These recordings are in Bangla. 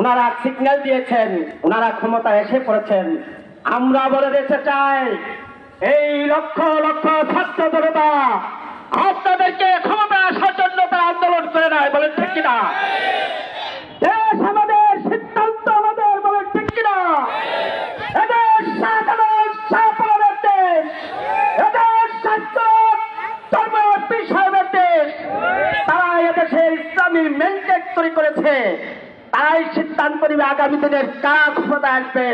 ওনারা সিগন্যাল দিয়েছেন, ওনারা ক্ষমতা এসে পড়েছেন। আমরা বলে দিতে চাই, এই লক্ষ লক্ষ ছাত্র জনতা, আপনাদেরকে ক্ষমতা আসার জন্য তারা আন্দোলন করে নেয় বলেন ঠিক কিনা? দেশ আমাদের সিদ্ধান্ত আমাদের, বলেন ঠিক কিনা? এদেশ সাধারণ সাফল্যের দেশ এদেশ স্বাস্থ্য, ধর্ম সাহেবের দেশ, তারা এদেশে ইসলামী মেনটেক তৈরি করেছে। তারাই সিদ্ধান্ত নিবে আগামী দিনের কারা ক্ষমতা আসবে।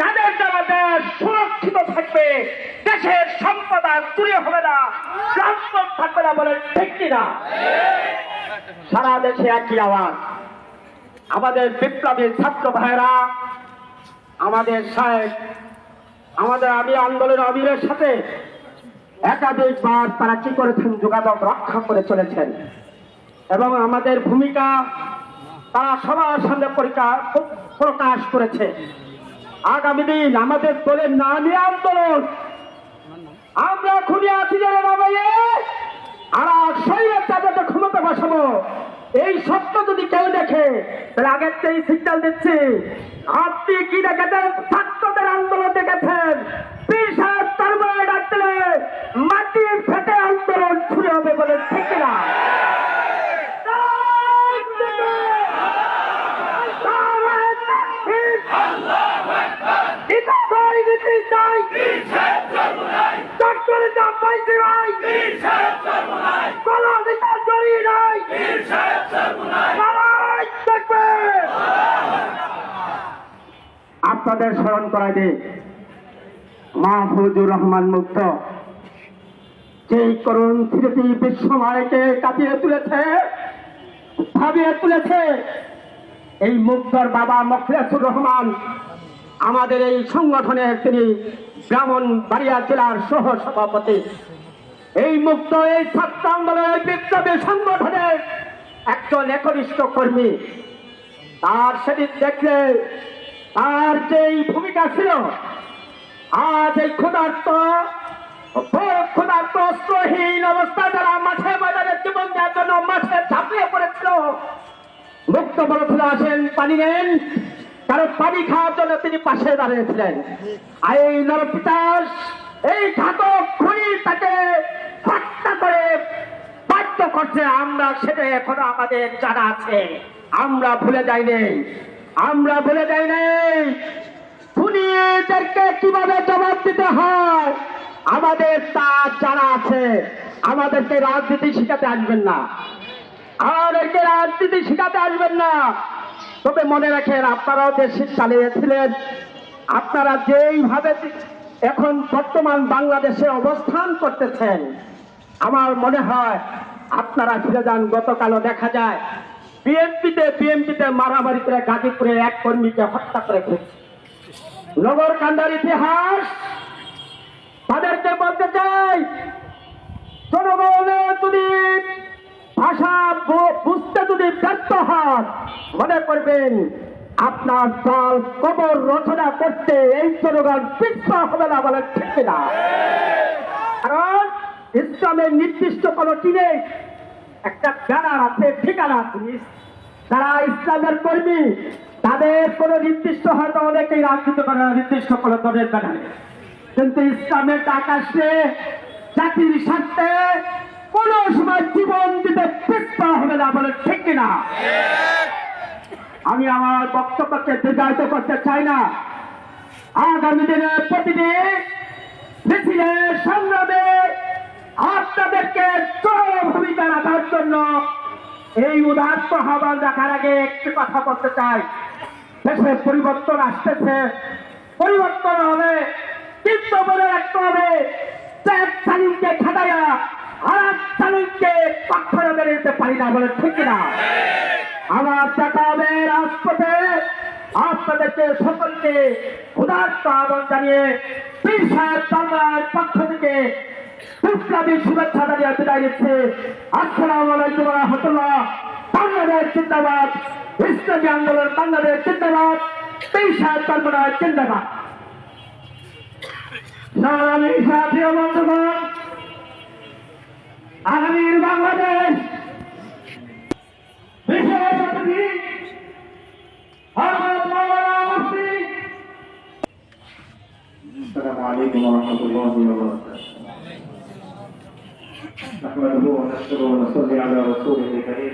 তাদের দেশ সুরক্ষিত থাকবে। দেশের সম্পদ আর চুরি হবে না ট্রান্সপোর্ট থাকবে না বলে ঠিক কিনা? সারা দেশে একই আওয়াজ। আমাদের বিপ্লবী ছাত্র ভাইরা আমাদের সাহেব, আমাদের আমি আন্দোলন আমিরের সাথে একাধিকবার তারা কি করেছেন যোগাযোগ রক্ষা করে চলেছেন। এবং আমাদের ভূমিকা তারা সবার সামনে পরিকা- প্রকাশ করেছে। আগামী দিন আমাদের দলের নিয়ে আন্দোলন। আমরা খুনি আছি যারা নামাইয়ে আর শরীরের তাদেরকে ক্ষমতা বসাবো। এই সত্য যদি কেউ দেখে, তাহলে আগের থেকে সিগন্যাল দিচ্ছি। আপনি কি দেখেছেন? ছাত্রদের আন্দোলন দেখেছেন বিশাল তারমায় ডাকলে মাটি ফেটে আন্দোলন শুরু হবে বলে ঠিক না থাকবে। আপনাদের স্মরণ করাই দে মাহফুজুর রহমান মুক্ত যেই করুণ স্মৃতি বিশ্বমায়কে কাটিয়ে তুলেছে, ভাবিয়ে তুলেছে, এই মুক্তর বাবা মখলেসুর রহমান আমাদের এই সংগঠনের তিনি ব্রাহ্মণ বাড়িয়া জেলার সহ সভাপতি। এই মুক্ত, এই ছাত্র আন্দোলনের বিপ্লবী সংগঠনের একজন একনিষ্ঠ কর্মী। তার সেদিন দেখলে তার যেই ভূমিকা ছিল, আজ এই ক্ষুধার্ত বড় ক্ষুধার্ত, অস্ত্রহীন অবস্থা যারা মাঠে বাজারে জীবন দেওয়ার জন্য মাঠে ঝাঁপিয়ে পড়েছিল, মুক্ত বলছিল আসেন, পানি নেন। কারণ পানি খাওয়ার জন্য তিনি পাশে দাঁড়িয়েছিলেন। আর এই নরপিতাস এই ঘাতক খুনি তাকে হত্যা করে বাধ্য করছে। আমরা সেটা এখনও আমাদের জানা আছে। আমরা ভুলে যাইনি। আমরা ভুলে যাই যাইনি। খুনিদেরকে কীভাবে জবাব দিতে হয়? আমাদের তা জানা আছে। আমাদেরকে রাজনীতি শিখাতে আসবেন না। আমাদেরকে রাজনীতি শিখাতে আসবেন না। তবে মনে রাখেন, আপনারাও দেশ চালিয়েছিলেন, আপনারা যেইভাবে এখন বর্তমান বাংলাদেশে অবস্থান করতেছেন, আমার মনে হয় আপনারা ফিরে যান, গতকালও দেখা যায়, বিএনপিতে বিএনপিতে মারামারি করে গাজীপুরে এক কর্মীকে হত্যা করে ফেলেছে। নগর কান্দার ইতিহাস, তাদেরকে বলতে চাই, জনগণের মনে করবেন, আপনার দল কবর রচনা করতে এই জনগণ পিছপা হবে না বলে ঠিক না কারণ ইসলামের নির্দিষ্ট কোনো টিনে একটা ব্যানার আছে, ঠিকানা আছে। যারা ইসলামের কর্মী, তাদের কোনো নির্দিষ্ট হয়তো অনেকেই রাজনীতি করে না, নির্দিষ্ট কোনো দলের ব্যানারে। কিন্তু ইসলামের আকাশে জাতির স্বার্থে কোন সময় জীবন দিতে পিছপা হবে না বলে ঠিক কিনা? আমি আমার বক্তব্যকে দীর্ঘায়িত করতে চাই না। আগামী দিনে প্রতিদিন মিছিলে সংগ্রামে আপনাদেরকে চরম ভূমিকা রাখার জন্য এই উদাত্ত আহ্বান রাখার আগে একটি কথা বলতে চাই। দেশে পরিবর্তন আসতেছে। পরিবর্তন হবে, কিন্তু মনে রাখতে হবে এক তালিমকে খাটাইয়া আর এক তালিমকে মেরে দিতে পারি না বলে ঠিক না আমার টাকা হবে রাজপথে, আপনাদেরকে সকলকে উদার্ত আহ্বান জানিয়ে পীর সাহেব বাংলার পক্ষ থেকে বিপ্লবী শুভেচ্ছা জানিয়ে বিদায় নিচ্ছে। আসসালামু আলাইকুম রহমতুল্লাহ। বাংলাদেশ জিন্দাবাদ ইসলামী আন্দোলন বাংলাদেশ জিন্দাবাদ, পীর সাহেব বাংলার জিন্দাবাদ। সংগ্রামী সাথী বন্ধুগণ। عليكم ورحمة الله وبركاته نحمده ونشكره ونصلي على رسوله الكريم